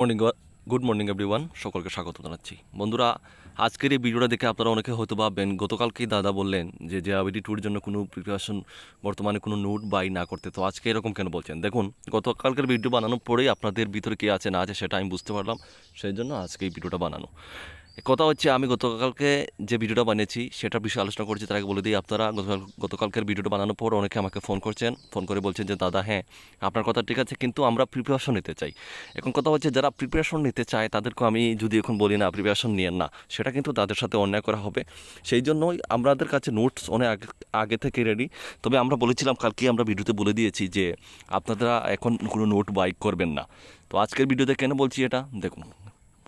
Morning good morning everyone সকলকে স্বাগত জানাচ্ছি। বন্ধুরা, আজকের এই ভিডিওটা দেখে আপনারা অনেকে হয়তো ভাববেন গতকালকেই দাদা বললেন যে জেআবিডি ট্যুর জন্য কোনো প্রিপারেশন বর্তমানে কোনো নোট বাই না করতে। তো আজকে এরকম কেন বলছেন? দেখুন, গতকালকের ভিডিও বানানোর পরেই আপনাদের ভিতরে কে আছে না আছে সেটা আমি বুঝতে পারলাম। সেই জন্য আজকে এই ভিডিওটা বানানো। কথা হচ্ছে আমি গতকালকে যে ভিডিওটা বানিয়েছি সেটার বিষয়ে আলোচনা করছি, তার আগে বলে দিই আপনারা, গতকাল, গতকালকের ভিডিওটা বানানোর পর অনেকে আমাকে ফোন করছেন, ফোন করে বলছেন যে, দাদা হ্যাঁ আপনার কথা ঠিক আছে, কিন্তু আমরা প্রিপারেশন নিতে চাই। এখন কথা হচ্ছে, যারা প্রিপারেশন নিতে চায় তাদেরকে আমি যদি এখন বলি, না প্রিপারেশন নিয়েন না। সেটা কিন্তু তাদের সাথে অন্যায় করা হবে। সেই জন্যই আমাদের কাছে নোটস অনেক আগে আগে থেকে রেডি তবে আমরা বলেছিলাম কালকে আমরা ভিডিওতে বলে দিয়েছি যে, আপনারা এখন কোনো নোট বাইক করবেন না। তো আজকের ভিডিওতে কেন বলছি এটা? দেখুন,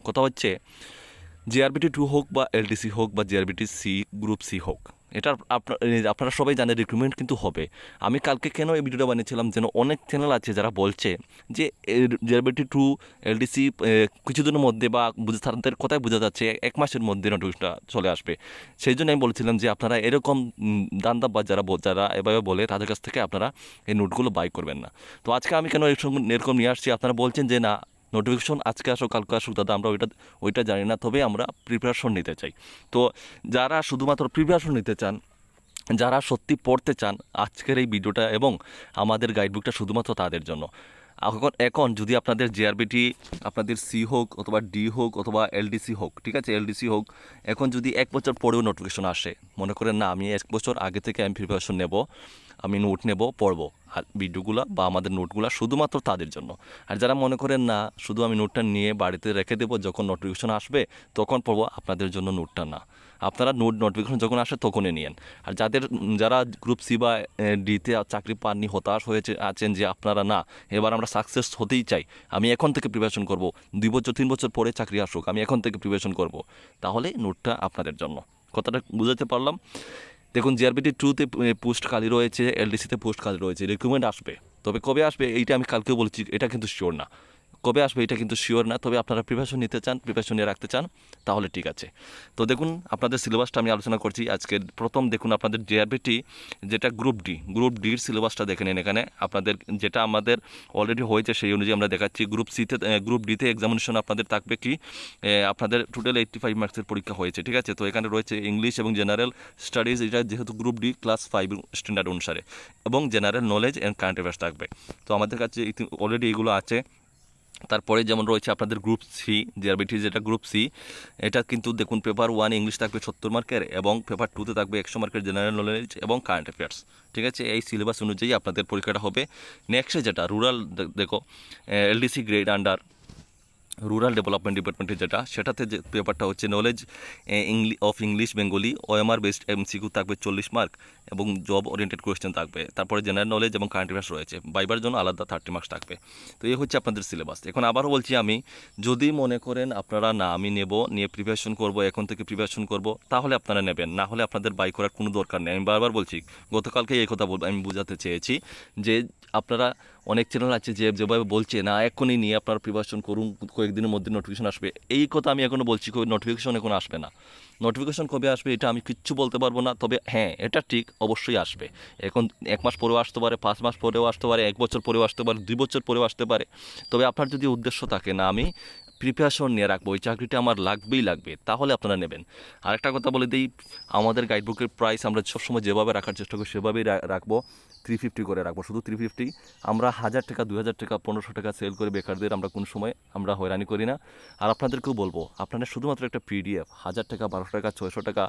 কথা হচ্ছে জেআরবিটি টু হোক বা এলডিসি হোক বা জেআরবিটি সি গ্রুপ সি হোক, এটা আপনার আপনারা সবাই জানেন রিক্রুটমেন্ট কিন্তু হবে। আমি কালকে কেন এই ভিডিওটা বানিয়েছিলাম যেন অনেক চ্যানেল আছে যারা বলছে যে জেআরবিটি টু এলডিসি কিছুদিনের মধ্যে বা তাদের কথাই বোঝা যাচ্ছে, এক মাসের মধ্যে নোটিফিকেশনটা চলে আসবে। সেই জন্য আমি বলেছিলাম যে আপনারা এরকম দান্দা বা যারা যারা এভাবে বলে, তাদের কাছ থেকে আপনারা এই নোটগুলো বাই করবেন না। তো আজকে আমি কেন এরকম নিয়ে আসছি, আপনারা বলছেন যে না নোটিফিকেশন আজকে আসো কালকে আসুক, দাদা আমরা ওইটা ওইটা জানি না, তবে আমরা প্রিপারেশন নিতে চাই। তো যারা শুধুমাত্র প্রিপারেশন নিতে চান, যারা সত্যি পড়তে চান, আজকের এই ভিডিওটা এবং আমাদের গাইডবুকটা শুধুমাত্র তাদের জন্য। এখন এখন যদি আপনাদের জেআরবিটি আপনাদের সি হোক অথবা ডি হোক অথবা এলডিসি হোক, ঠিক আছে? এলডিসি হোক, এখন যদি এক বছর পরেও নোটিফিকেশন আসে, মনে করেন না, আমি এক বছর আগে থেকে আমি প্রিপারেশন নেব, আমি নোট নেব, পড়ব। ভিডিওগুলো বা আমাদের নোটগুলো শুধুমাত্র তাদের জন্য। আর যারা মনে করেন না, শুধু আমি নোটটা নিয়ে বাড়িতে রেখে দেবো, যখন নোটিফিকেশন আসবে, তখন পড়ব আপনাদের জন্য নোটটা না। আপনারা নোট নোটিফিকেশন যখন আসে, তখনই নিয়েন। আর যাদের, যারা গ্রুপ সি বা ডিতে চাকরি পাননি, হতাশ হয়েছে, আছেন যে আপনারা না, এবার আমরা সাকসেস হতেই চাই। আমি এখন থেকে প্রিপারেশন করব। দুই বছর, তিন বছর পরে চাকরি আসুক, আমি এখন থেকে প্রিপারেশন করব। তাহলে নোটটা আপনাদের জন্য। কথাটা বুঝাতে পারলাম? দেখুন জিআরবিটি টুতে পোস্ট খালি রয়েছে এলডিসিতে পোস্ট খালি রয়েছে রিক্রুটমেন্ট আসবে। তবে কবে আসবে, এইটা আমি কালকেও বলছি, এটা কিন্তু শিওর না। কবে আসবে এটা কিন্তু শিওর না, তবে আপনারা প্রিপারেশন নিতে চান প্রিপারেশন নিয়ে রাখতে চান, তাহলে ঠিক আছে। তো দেখুন, আপনাদের সিলেবাসটা আমি আলোচনা করছি আজকে প্রথম দেখুন, আপনাদের জিআরবিটি যেটা গ্রুপ ডি গ্রুপ ডির সিলেবাসটা দেখে নিন এখানে। আপনাদের যেটা আমাদের অলরেডি হয়েছে, সেই অনুযায়ী আমরা দেখাচ্ছি। গ্রুপ সিতে গ্রুপ ডিতে এক্সামিনেশন আপনাদের থাকবে কি? আপনাদের টোটাল এইট্টি ফাইভ মার্কসের পরীক্ষা হয়েছে, ঠিক আছে? তো এখানে রয়েছে ইংলিশ এবং জেনারেল স্টাডিজ এটা যেহেতু group D class five standard অনুসারে। এবং general knowledge and current affairs থাকবে। তো আমাদের কাছে অলরেডি এগুলো আছে। তারপরে যেমন রয়েছে আপনাদের গ্রুপ সি জিআরবিটি যেটা গ্রুপ সি এটা কিন্তু দেখুন পেপার ওয়ান ইংলিশ থাকবে সত্তর মার্কের এবং পেপার টুতে থাকবে একশো মার্কের জেনারেল নলেজ এবং কারেন্ট অ্যাফেয়ার্স ঠিক আছে? এই সিলেবাস অনুযায়ী আপনাদের পরীক্ষাটা হবে। নেক্সটে যেটা রুরাল দেখো LDC grade under rural development ডিপার্টমেন্টের যেটা, সেটাতে যে পেপারটা হচ্ছে knowledge of English Bengali OMR based MCQ থাকবে চল্লিশ মার্ক এবং জব ওরিয়েন্টেড কোয়েশ্চেন থাকবে। তারপরে জেনারেল নলেজ এবং কারেন্ট অ্যাফেয়ার্স রয়েছে। বাইবার জন্য আলাদা থার্টি মার্কস থাকবে। তো এই হচ্ছে আপনাদের সিলেবাস এখন আবারও বলছি আমি, যদি মনে করেন আপনারা না, আমি নেব, নিয়ে প্রিপারেশন করব, এখন থেকে প্রিপারেশন করব, তাহলে আপনারা নেবেন। না হলে আপনাদের বাই করার কোনো দরকার নেই। আমি বারবার বলছি, গতকালকে এই কথা বলব, আমি বোঝাতে চেয়েছি যে আপনারা অনেক চ্যানেল আছে যে যেভাবে বলছে, না এখনই নিয়ে আপনার প্রিপারেশন করুন, কয়েকদিনের মধ্যে নোটিফিকেশন আসবে। এই কথা আমি এখনও বলছি নোটিফিকেশন এখন আসবে না। নোটিফিকেশন কবে আসবে এটা আমি কিচ্ছু বলতে পারব না, তবে হ্যাঁ এটা ঠিক, অবশ্যই আসবে। এখন এক মাস পরেও আসতে পারে, পাঁচ মাস পরেও আসতে পারে, এক বছর পরেও আসতে পারে, দুই বছর পরেও আসতে পারে। তবে আপনার যদি উদ্দেশ্য থাকে না, আমি প্রিপারেশন নিয়ে রাখব ওই চাকরিটা আমার লাগবেই লাগবে, তাহলে আপনারা নেবেন। আরেকটা কথা বলে দিই, আমাদের গাইডবুকের প্রাইস আমরা সবসময় যেভাবে রাখার চেষ্টা করি, সেভাবেই রাখব থ্রি ফিফটি করে রাখব। শুধু থ্রি ফিফটি আমরা হাজার টাকা দু হাজার টাকা, পনেরোশো টাকা সেল করে বেকারদের আমরা কোনো সময় আমরা হয়রানি করি না। আর আপনাদেরকেও বলব, আপনারা শুধুমাত্র একটা পিডিএফ হাজার টাকা, বারোশো টাকা, ছয়শো টাকা,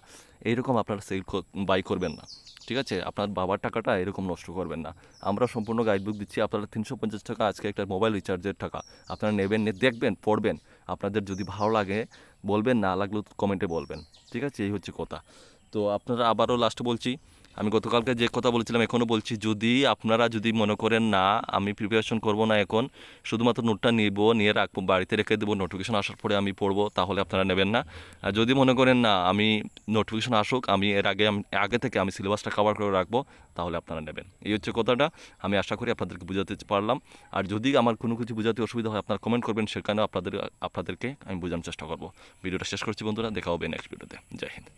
এইরকম আপনারা সেল বাই করবেন না। ঠিক আছে? আপনার বাবার টাকাটা এরকম নষ্ট করবেন না। আমরা সম্পূর্ণ গাইডবুক দিচ্ছি, আপনারা তিনশো পঞ্চাশ টাকা, আজকে একটা মোবাইল রিচার্জের টাকা, আপনারা নেবেন, নিয়ে দেখবেন, পড়বেন। আপনাদের যদি ভালো লাগে বলবেন, না লাগলেও কমেন্টে বলবেন। ঠিক আছে? এই হচ্ছে কথা। তো আপনারা আবারও লাস্টে বলছি আমি গতকালকে যে কথা বলেছিলাম, এখনও বলছি, যদি আপনারা যদি মনে করেন, না, আমি প্রিপারেশন করব না এখন, শুধুমাত্র নোটটা নিব, নিয়ে রাখব, বাড়িতে রেখে দেবো নোটিফিকেশন আসার পরে আমি পড়ব, তাহলে আপনারা নেবেন না। আর যদি মনে করেন, না, আমি নোটিফিকেশন আসুক, আমি এর আগে আগে থেকে আমি সিলেবাসটা কভার করে রাখব, তাহলে আপনারা নেবেন। এই হচ্ছে কথাটা, আমি আশা করি আপনাদেরকে বোঝাতে পারলাম। আর যদি আমার কোনো কিছু বোঝাতে অসুবিধা হয়, আপনারা কমেন্ট করবেন, সেখানে আপনাদের, আপনাদেরকে আমি বোঝানোর চেষ্টা করব। ভিডিওটা শেষ করছি বন্ধুরা, দেখা হবে নেক্সট ভিডিওতে জয় হিন্দ।